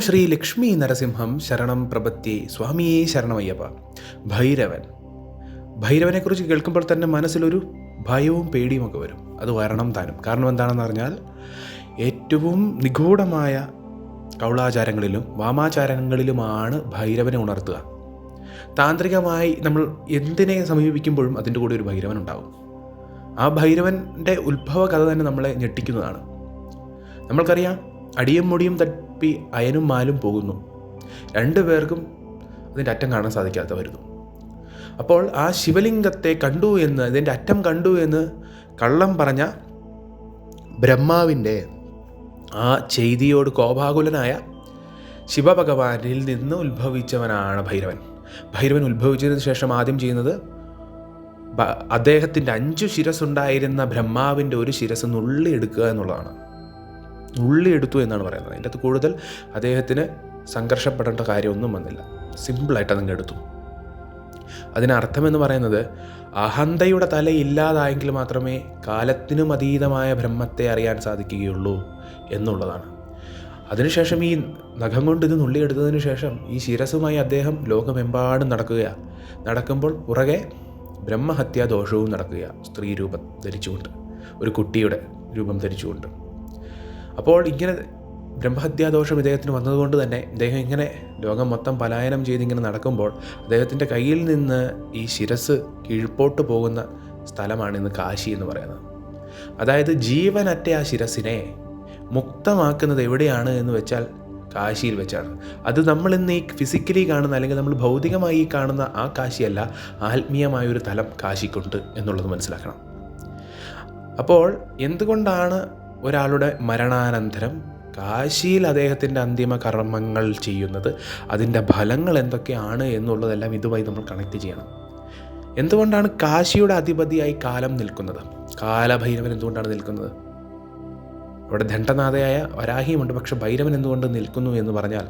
ശ്രീ ലക്ഷ്മി നരസിംഹം ശരണം പ്രപത്തി സ്വാമിയെ ശരണമയ്യപ്പ. ഭൈരവൻ. ഭൈരവനെക്കുറിച്ച് കേൾക്കുമ്പോൾ തന്നെ മനസ്സിലൊരു ഭയവും പേടിയുമൊക്കെ വരും. അത് വരണം താനും. കാരണം എന്താണെന്ന് പറഞ്ഞാൽ ഏറ്റവും നിഗൂഢമായ കൗളാചാരങ്ങളിലും വാമാചാരങ്ങളിലുമാണ് ഭൈരവനെ ഉണർത്തുക. താന്ത്രികമായി നമ്മൾ എന്തിനെ സമീപിക്കുമ്പോഴും അതിന്റെ കൂടെ ഒരു ഭൈരവൻ ഉണ്ടാകും ആ ഭൈരവന്റെ ഉത്ഭവ കഥ തന്നെ നമ്മളെ ഞെട്ടിക്കുന്നതാണ്. നമ്മൾക്കറിയാം അടിയും മുടിയും തപ്പി അയനും മാലും പോകുന്നു. രണ്ടു പേർക്കും അതിന്റെ അറ്റം കാണാൻ സാധിക്കാതെ വരുന്നു അപ്പോൾ ആ ശിവലിംഗത്തെ കണ്ടു എന്ന് ഇതിന്റെ അറ്റം കണ്ടു എന്ന് കള്ളം പറഞ്ഞ ബ്രഹ്മാവിന്റെ ആ ചെയ്തിയോട് കോപാകുലനായ ശിവഭഗവാനിൽ നിന്ന് ഉത്ഭവിച്ചവനാണ് ഭൈരവൻ. ഭൈരവൻ ഉത്ഭവിച്ചതിന് ശേഷം ആദ്യം ചെയ്യുന്നത് അദ്ദേഹത്തിന്റെ അഞ്ചു ശിരസ്സുണ്ടായിരുന്ന ബ്രഹ്മാവിന്റെ ഒരു ശിരസ് നുള്ളിയെടുക്കുക എന്നുള്ളതാണ്. നുള്ളിയെടുത്തു എന്നാണ് പറയുന്നത്. അതിന്റെ അകത്ത് കൂടുതൽ അദ്ദേഹത്തിന് സംഘർഷപ്പെടേണ്ട കാര്യമൊന്നും വന്നില്ല. സിമ്പിളായിട്ട് അതങ്ങ് എടുത്തു. അതിനർത്ഥം എന്ന് പറയുന്നത് അഹന്തയുടെ തല ഇല്ലാതായെങ്കിൽ മാത്രമേ കാലത്തിനും അതീതമായ ബ്രഹ്മത്തെ അറിയാൻ സാധിക്കുകയുള്ളൂ എന്നുള്ളതാണ്. അതിനുശേഷം ഈ നഖം കൊണ്ട് ഇത് നുള്ളിയെടുത്തതിന് ശേഷം ഈ ശിരസുമായി അദ്ദേഹം ലോകമെമ്പാടും നടക്കുകയാണ് നടക്കുമ്പോൾ പുറകെ ബ്രഹ്മഹത്യാ ദോഷവും നടക്കുക സ്ത്രീ രൂപം ധരിച്ചുകൊണ്ട്. ഒരു കുട്ടിയുടെ രൂപം ധരിച്ചുകൊണ്ട്. അപ്പോൾ ഇങ്ങനെ ബ്രഹ്മഹത്യാദോഷം ഇദ്ദേഹത്തിന് വന്നതുകൊണ്ട് തന്നെ ഇദ്ദേഹം ഇങ്ങനെ ലോകം മൊത്തം പലായനം ചെയ്തിങ്ങനെ നടക്കുമ്പോൾ അദ്ദേഹത്തിന്റെ കയ്യിൽ നിന്ന് ഈ ശിരസ് കീഴ്പോട്ട് പോകുന്ന സ്ഥലമാണ് ഇന്ന് കാശി എന്ന് പറയുന്നത്. അതായത് ജീവനറ്റ ആ ശിരസിനെ മുക്തമാക്കുന്നത് എവിടെയാണ് എന്ന് വെച്ചാൽ കാശിയിൽ വെച്ചാണ്. അത് നമ്മൾ ഇന്ന് ഈ ഫിസിക്കലി കാണുന്ന അല്ലെങ്കിൽ നമ്മൾ ഭൗതികമായി കാണുന്ന ആ കാശിയല്ല ആത്മീയമായ ഒരു തലം കാശിക്കുണ്ട് എന്നുള്ളത് മനസ്സിലാക്കണം. അപ്പോൾ എന്തുകൊണ്ടാണ് ഒരാളുടെ മരണാനന്തരം കാശിയിൽ അദ്ദേഹത്തിന്റെ അന്തിമ കർമ്മങ്ങൾ ചെയ്യുന്നത് അതിന്റെ ഫലങ്ങൾ എന്തൊക്കെയാണ് എന്നുള്ളതെല്ലാം ഇതുമായി നമ്മൾ കണക്ട് ചെയ്യണം. എന്തുകൊണ്ടാണ് കാശിയുടെ അധിപതിയായി കാലം നിൽക്കുന്നത്? കാലഭൈരവൻ എന്തുകൊണ്ടാണ് നിൽക്കുന്നത്? അവിടെ ദണ്ഡനാഥയായ വരാഹിയുമുണ്ട് പക്ഷെ ഭൈരവൻ എന്തുകൊണ്ട് നിൽക്കുന്നു എന്ന് പറഞ്ഞാൽ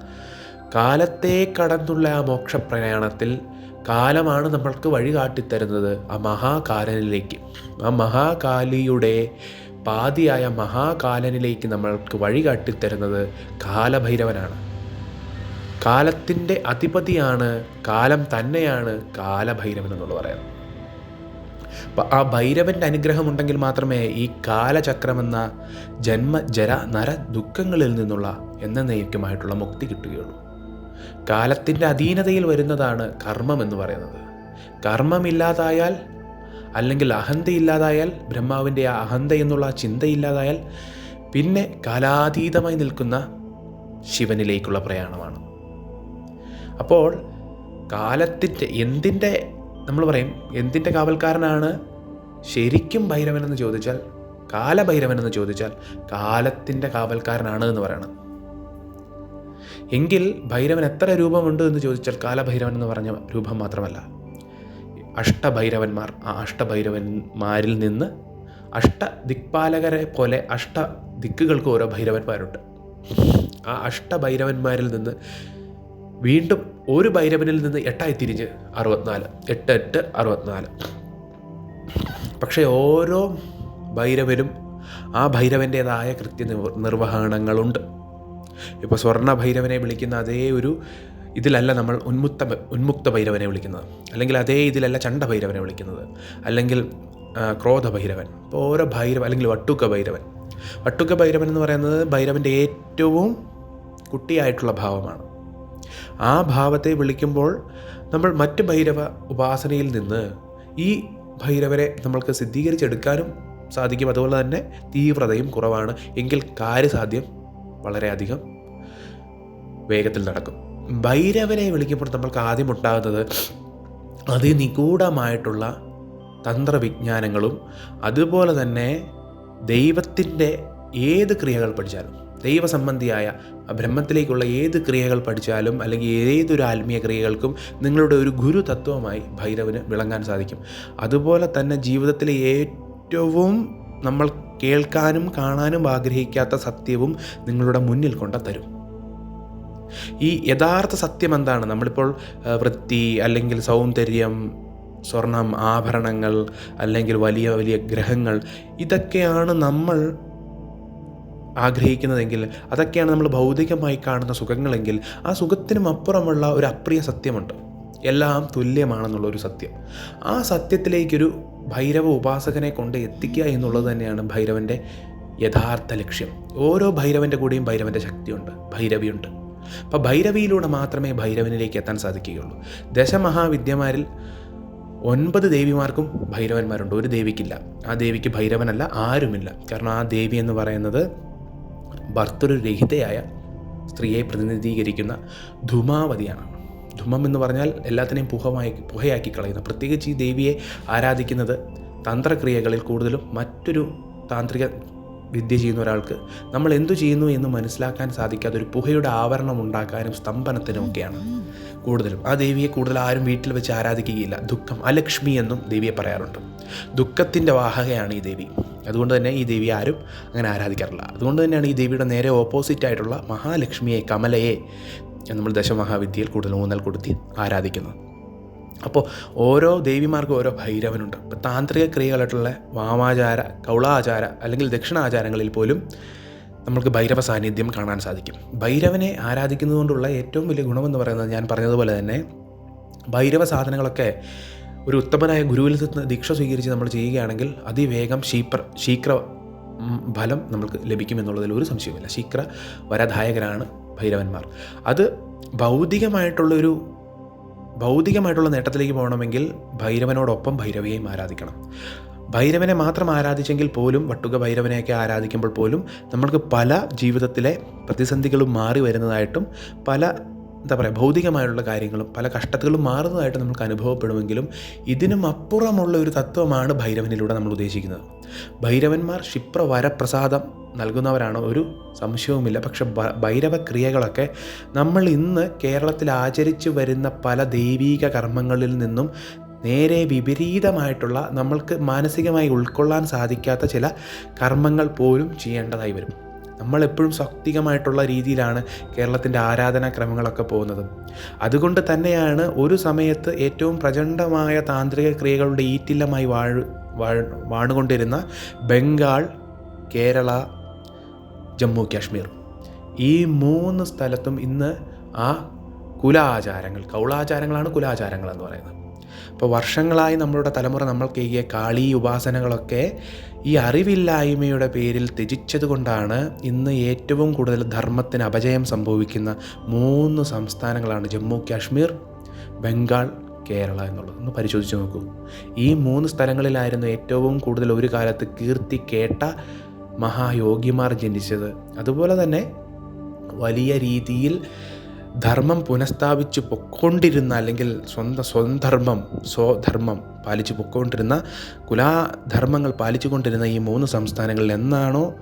കാലത്തെ കടന്നുള്ള ആ മോക്ഷപ്രയാണത്തിൽ കാലമാണ് നമ്മൾക്ക് വഴി കാട്ടിത്തരുന്നത് ആ മഹാകാലനിലേക്ക്. ആ മഹാകാലിയുടെ പാതിയായ മഹാകാലനിലേക്ക് നമ്മൾക്ക് വഴി കാട്ടിത്തരുന്നത് കാലഭൈരവനാണ്. കാലത്തിന്റെ അധിപതിയാണ് കാലം തന്നെയാണ് കാലഭൈരവൻ എന്നുള്ളത് പറയുന്നത്. അപ്പം ആ ഭൈരവന്റെ അനുഗ്രഹം ഉണ്ടെങ്കിൽ മാത്രമേ ഈ കാലചക്രമെന്ന ജന്മ ജര നര ദുഃഖങ്ങളിൽ നിന്നുള്ള എന്നേക്കുമായിട്ടുള്ള മുക്തി കിട്ടുകയുള്ളൂ. കാലത്തിന്റെ അധീനതയിൽ വരുന്നതാണ് കർമ്മം എന്ന് പറയുന്നത്. കർമ്മമില്ലാതായാൽ അല്ലെങ്കിൽ അഹന്തയില്ലാതായാൽ ബ്രഹ്മാവിന്റെ ആ അഹന്ത എന്നുള്ള ആ ചിന്തയില്ലാതായാൽ പിന്നെ കാലാതീതമായി നിൽക്കുന്ന ശിവനിലേക്കുള്ള പ്രയാണമാണ്. അപ്പോൾ കാലത്തിന്റെ എന്തിന്റെ നമ്മൾ പറയും എന്തിന്റെ കാവൽക്കാരനാണ്? ശരിക്കും ഭൈരവനെന്ന് ചോദിച്ചാൽ കാലഭൈരവനെന്ന് ചോദിച്ചാൽ കാലത്തിന്റെ കാവൽക്കാരനാണ് എന്ന് പറയണം. എങ്കിൽ ഭൈരവൻ എത്ര രൂപമുണ്ട് എന്ന് ചോദിച്ചാൽ കാലഭൈരവൻ എന്ന് പറഞ്ഞ രൂപം മാത്രമല്ല. അഷ്ടഭൈരവന്മാർ. ആ അഷ്ടഭൈരവന്മാരിൽ നിന്ന് അഷ്ട ദിക്പാലകരെ പോലെ അഷ്ട ദിക്കുകൾക്ക് ഓരോ ഭൈരവന്മാരുണ്ട്. ആ അഷ്ടഭൈരവന്മാരിൽ നിന്ന് വീണ്ടും ഒരു ഭൈരവനിൽ നിന്ന് എട്ടായി തിരിഞ്ഞ് അറുപത്തിനാല്. എട്ട് എട്ട് അറുപത്തിനാല്. പക്ഷേ ഓരോ ഭൈരവനും ആ ഭൈരവന്റേതായ കൃത്യ നിർ- നിർവഹണങ്ങളുണ്ട്. ഇപ്പോൾ സ്വർണ ഭൈരവനെ വിളിക്കുന്ന അതേ ഒരു ഇതിലല്ല നമ്മൾ ഉന്മുക്ത ഉന്മുക്ത ഭൈരവനെ വിളിക്കുന്നത്. അല്ലെങ്കിൽ അതേ ഇതിലല്ല ചണ്ട ഭൈരവനെ വിളിക്കുന്നത്. അല്ലെങ്കിൽ ക്രോധ ഭൈരവൻ. ഇപ്പോൾ ഓരോ ഭൈരവൻ അല്ലെങ്കിൽ വട്ടുക്ക ഭൈരവൻ. വട്ടുക്ക ഭൈരവൻ എന്ന് പറയുന്നത് ഭൈരവന്റെ ഏറ്റവും കുട്ടിയായിട്ടുള്ള ഭാവമാണ്. ആ ഭാവത്തെ വിളിക്കുമ്പോൾ നമ്മൾ മറ്റ് ഭൈരവ ഉപാസനയിൽ നിന്ന് ഈ ഭൈരവരെ നമ്മൾക്ക് സിദ്ധീകരിച്ചെടുക്കാനും സാധിക്കും. അതുപോലെ തന്നെ തീവ്രതയും കുറവാണ്. എങ്കിൽ കാര്യസാധ്യം വളരെയധികം വേഗത്തിൽ നടക്കും. ഭൈരവനെ വിളിക്കുമ്പോൾ നമ്മൾക്ക് ആദ്യം ഉണ്ടാകുന്നത് അതിനിഗൂഢമായിട്ടുള്ള തന്ത്രവിജ്ഞാനങ്ങളും അതുപോലെ തന്നെ ദൈവത്തിന്റെ ഏത് ക്രിയകൾ പഠിച്ചാലും ദൈവസംബന്ധിയായ ബ്രഹ്മത്തിലേക്കുള്ള ഏത് ക്രിയകൾ പഠിച്ചാലും അല്ലെങ്കിൽ ഏതൊരു ആത്മീയ ക്രിയകൾക്കും നിങ്ങളുടെ ഒരു ഗുരു തത്വമായി ഭൈരവന് വിളങ്ങാൻ സാധിക്കും. അതുപോലെ തന്നെ ജീവിതത്തിലെ ഏറ്റവും നമ്മൾ കേൾക്കാനും കാണാനും ആഗ്രഹിക്കാത്ത സത്യവും നിങ്ങളുടെ മുന്നിൽ കൊണ്ട തരും ഈ യഥാർത്ഥ സത്യം എന്താണ്? നമ്മളിപ്പോൾ വൃത്തി അല്ലെങ്കിൽ സൗന്ദര്യം സ്വർണം ആഭരണങ്ങൾ അല്ലെങ്കിൽ വലിയ വലിയ ഗ്രഹങ്ങൾ ഇതൊക്കെയാണ് നമ്മൾ ആഗ്രഹിക്കുന്നതെങ്കിൽ അതൊക്കെയാണ് നമ്മൾ ഭൗതികമായി കാണുന്ന സുഖങ്ങളെങ്കിൽ ആ സുഖത്തിനും അപ്പുറമുള്ള ഒരു അപ്രിയ സത്യമുണ്ട്. എല്ലാം തുല്യമാണെന്നുള്ള ഒരു സത്യം. ആ സത്യത്തിലേക്കൊരു ഭൈരവ ഉപാസകനെ കൊണ്ട് എത്തിക്കുക എന്നുള്ളത് തന്നെയാണ് ഭൈരവന്റെ യഥാർത്ഥ ലക്ഷ്യം. ഓരോ ഭൈരവന്റെ കൂടെയും ഭൈരവന്റെ ശക്തിയുണ്ട് ഭൈരവിയുണ്ട്. അപ്പോൾ ഭൈരവിയിലൂടെ മാത്രമേ ഭൈരവനിലേക്ക് എത്താൻ സാധിക്കുകയുള്ളൂ. ദശമഹാവിദ്യമാരിൽ ഒൻപത് ദേവിമാർക്കും ഭൈരവന്മാരുണ്ട്. ഒരു ദേവിക്കില്ല. ആ ദേവിക്ക് ഭൈരവനല്ല ആരുമില്ല. കാരണം ആ ദേവി എന്ന് പറയുന്നത് ഭർത്തൃരഹിതയായ സ്ത്രീയെ പ്രതിനിധീകരിക്കുന്ന ധുമാവതിയാണ്. ധുമം എന്ന് പറഞ്ഞാൽ എല്ലാത്തിനെയും പുഹമായി പുഹയാക്കി കളയുന്ന. പ്രത്യേകിച്ച് ഈ ദേവിയെ ആരാധിക്കുന്നത് തന്ത്രക്രിയകളിൽ കൂടുതലും മറ്റൊരു താന്ത്രിക വിദ്യ ചെയ്യുന്ന ഒരാൾക്ക് നമ്മൾ എന്തു ചെയ്യുന്നു എന്ന് മനസ്സിലാക്കാൻ സാധിക്കാത്ത ഒരു പുഹയുടെ ആവരണം ഉണ്ടാക്കാനും സ്തംഭനത്തിനും ഒക്കെയാണ്. കൂടുതലും ആ ദേവിയെ കൂടുതൽ ആരും വീട്ടിൽ വെച്ച് ആരാധിക്കുകയില്ല. ദുഃഖം അലക്ഷ്മി എന്നും ദേവിയെ പറയാറുണ്ട്. ദുഃഖത്തിന്റെ വാഹകയാണ് ഈ ദേവി. അതുകൊണ്ട് തന്നെ ഈ ദേവി ആരും അങ്ങനെ ആരാധിക്കാറില്ല. അതുകൊണ്ട് തന്നെയാണ് ഈ ദേവിയുടെ നേരെ ഓപ്പോസിറ്റ് ആയിട്ടുള്ള മഹാലക്ഷ്മിയെ കമലയെ നമ്മൾ ദശമഹാവിദ്യയിൽ കൂടുതൽ ഊന്നൽ കൊടുത്തി ആരാധിക്കുന്നത്. അപ്പോൾ ഓരോ ദേവിമാർക്കും ഓരോ ഭൈരവനുണ്ട്. അപ്പോൾ താന്ത്രിക ക്രിയകളായിട്ടുള്ള വാമാചാര കൗളാചാര അല്ലെങ്കിൽ ദക്ഷിണാചാരങ്ങളിൽ പോലും നമ്മൾക്ക് ഭൈരവ സാന്നിധ്യം കാണാൻ സാധിക്കും. ഭൈരവനെ ആരാധിക്കുന്നതുകൊണ്ടുള്ള ഏറ്റവും വലിയ ഗുണമെന്ന് പറയുന്നത് ഞാൻ പറഞ്ഞതുപോലെ തന്നെ ഭൈരവ സാധനങ്ങളൊക്കെ ഒരു ഉത്തമനായ ഗുരുവിൽ നിന്ന് ദീക്ഷ സ്വീകരിച്ച് നമ്മൾ ചെയ്യുകയാണെങ്കിൽ അതിവേഗം ശീപ്ര ശീക്ര ഫലം നമുക്ക് ലഭിക്കുമെന്നുള്ളതിൽ ഒരു സംശയവുമില്ല. ശീക്ര വരദായകരാണ് ഭൈരവന്മാർ. അത് ഭൗതികമായിട്ടുള്ളൊരു ഭൗതികമായിട്ടുള്ള നേട്ടത്തിലേക്ക് പോകണമെങ്കിൽ ഭൈരവനോടൊപ്പം ഭൈരവിയെയും ആരാധിക്കണം. ഭൈരവനെ മാത്രം ആരാധിച്ചെങ്കിൽ പോലും വട്ടുക ഭൈരവനെയൊക്കെ ആരാധിക്കുമ്പോൾ പോലും നമ്മൾക്ക് പല ജീവിതത്തിലെ പ്രതിസന്ധികളും മാറി വരുന്നതായിട്ടും പല എന്താ പറയുക ഭൗതികമായുള്ള കാര്യങ്ങളും പല കഷ്ടതകളും മാറുന്നതായിട്ട് നമുക്ക് അനുഭവപ്പെടുമെങ്കിലും ഇതിനും അപ്പുറമുള്ള ഒരു തത്വമാണ് ഭൈരവനിലൂടെ നമ്മൾ ഉദ്ദേശിക്കുന്നത്. ഭൈരവന്മാർ ക്ഷിപ്ര വരപ്രസാദം നൽകുന്നവരാണ് ഒരു സംശയവുമില്ല. പക്ഷെ ഭൈരവ ക്രിയകളൊക്കെ നമ്മൾ ഇന്ന് കേരളത്തിൽ ആചരിച്ചു വരുന്ന പല ദൈവീക കർമ്മങ്ങളിൽ നിന്നും നേരെ വിപരീതമായിട്ടുള്ള നമ്മൾക്ക് മാനസികമായി ഉൾക്കൊള്ളാൻ സാധിക്കാത്ത ചില കർമ്മങ്ങൾ പോലും ചെയ്യേണ്ടതായി വരും. നമ്മളെപ്പോഴും സാത്വികമായിട്ടുള്ള രീതിയിലാണ് കേരളത്തിന്റെ ആരാധനാക്രമങ്ങളൊക്കെ പോകുന്നത്. അതുകൊണ്ട് തന്നെയാണ് ഒരു സമയത്ത് ഏറ്റവും പ്രചണ്ഡമായ താന്ത്രിക ക്രിയകളുടെ ഈറ്റില്ലമായി വാഴ് വാണുകൊണ്ടിരുന്ന ബംഗാൾ കേരള ജമ്മു കാശ്മീർ. ഈ മൂന്ന് സ്ഥലത്തും ഇന്ന് ആ കുലാചാരങ്ങൾ കൗളാചാരങ്ങളാണ് കുലാചാരങ്ങൾ എന്ന് പറയുന്നത്. അപ്പോൾ വർഷങ്ങളായി നമ്മളുടെ തലമുറ നമ്മൾ ഈ കാളി ഉപാസനകളൊക്കെ ഈ അറിവില്ലായ്മയുടെ പേരിൽ ത്യജിച്ചത് കൊണ്ടാണ് ഇന്ന് ഏറ്റവും കൂടുതൽ ധർമ്മത്തിന് അപജയം സംഭവിക്കുന്ന മൂന്ന് സംസ്ഥാനങ്ങളാണ് ജമ്മു കാശ്മീർ ബംഗാൾ കേരള എന്നുള്ളത്. ഒന്ന് പരിശോധിച്ച് നോക്കൂ. ഈ മൂന്ന് സ്ഥലങ്ങളിലായിരുന്നു ഏറ്റവും കൂടുതൽ ഒരു കാലത്ത് കീർത്തി കേട്ട മഹായോഗിമാർ ജനിച്ചത്. അതുപോലെ തന്നെ വലിയ രീതിയിൽ ധർമ്മം പുനഃസ്ഥാപിച്ച് പൊക്കൊണ്ടിരുന്ന അല്ലെങ്കിൽ സ്വന്തം സ്വധർമ്മം സ്വധർമ്മം പാലിച്ച് പൊക്കൊണ്ടിരുന്ന കുലാധർമ്മങ്ങൾ പാലിച്ചുകൊണ്ടിരുന്ന ഈ മൂന്ന് സംസ്ഥാനങ്ങളിൽ എന്നാണോ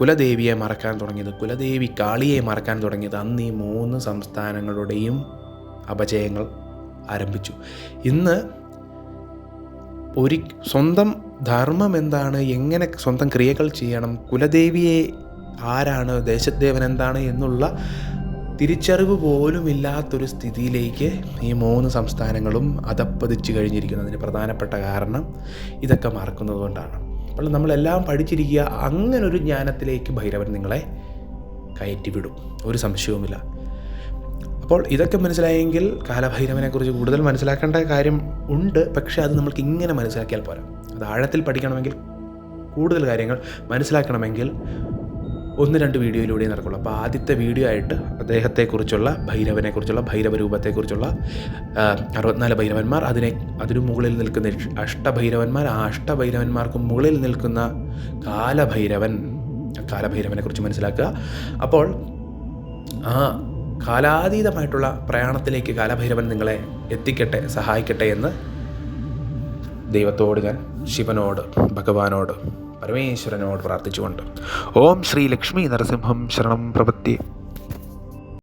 കുലദേവിയെ മറക്കാൻ തുടങ്ങിയത്? കുലദേവി കാളിയെ മറക്കാൻ തുടങ്ങിയത്? അന്ന് ഈ മൂന്ന് സംസ്ഥാനങ്ങളുടെയും അപജയങ്ങൾ ആരംഭിച്ചു. ഇന്ന് ഒരു സ്വന്തം ധർമ്മം എന്താണ്? എങ്ങനെ സ്വന്തം ക്രിയകൾ ചെയ്യണം? കുലദേവിയെ ആരാണ്? ദേശദേവൻ എന്താണ്? എന്നുള്ള തിരിച്ചറിവ് പോലും ഇല്ലാത്തൊരു സ്ഥിതിയിലേക്ക് ഈ മൂന്ന് സംസ്ഥാനങ്ങളും അതപ്പതിച്ച് കഴിഞ്ഞിരിക്കുന്നതിന് പ്രധാനപ്പെട്ട കാരണം ഇതൊക്കെ മറക്കുന്നത് കൊണ്ടാണ്. അപ്പോൾ നമ്മളെല്ലാം പഠിച്ചിരിക്കുക അങ്ങനൊരു ജ്ഞാനത്തിലേക്ക് ഭൈരവൻ നിങ്ങളെ കയറ്റിവിടും. ഒരു സംശയവുമില്ല. അപ്പോൾ ഇതൊക്കെ മനസ്സിലായെങ്കിൽ കാലഭൈരവനെക്കുറിച്ച് കൂടുതൽ മനസ്സിലാക്കേണ്ട കാര്യം ഉണ്ട്. പക്ഷേ അത് നമ്മൾക്ക് ഇങ്ങനെ മനസ്സിലാക്കിയാൽ പോരാ. അത് ആഴത്തിൽ പഠിക്കണമെങ്കിൽ കൂടുതൽ കാര്യങ്ങൾ മനസ്സിലാക്കണമെങ്കിൽ ഒന്ന് രണ്ട് വീഡിയോയിലൂടെ നടക്കുള്ളൂ. അപ്പോൾ ആദ്യത്തെ വീഡിയോ ആയിട്ട് അദ്ദേഹത്തെക്കുറിച്ചുള്ള ഭൈരവനെക്കുറിച്ചുള്ള ഭൈരവ രൂപത്തെക്കുറിച്ചുള്ള അറുപത്തിനാല് ഭൈരവന്മാർ അതിനെ അതിനു മുകളിൽ നിൽക്കുന്ന അഷ്ടഭൈരവന്മാർ ആ അഷ്ടഭൈരവന്മാർക്ക് മുകളിൽ നിൽക്കുന്ന കാലഭൈരവൻ കാലഭൈരവനെക്കുറിച്ച് കാലഭൈരവനെ കുറിച്ച് മനസ്സിലാക്കുക. അപ്പോൾ ആ കാലാതീതമായിട്ടുള്ള പ്രയാണത്തിലേക്ക് കാലഭൈരവൻ നിങ്ങളെ എത്തിക്കട്ടെ സഹായിക്കട്ടെ എന്ന് ദൈവത്തോട് ഞാൻ ശിവനോട് ഭഗവാനോട് പരമേശ്വരനോട് പ്രാർത്ഥിച്ചുകൊണ്ട്. ഓം ശ്രീ ലക്ഷ്മി നരസിംഹം ശരണം പ്രപത്തി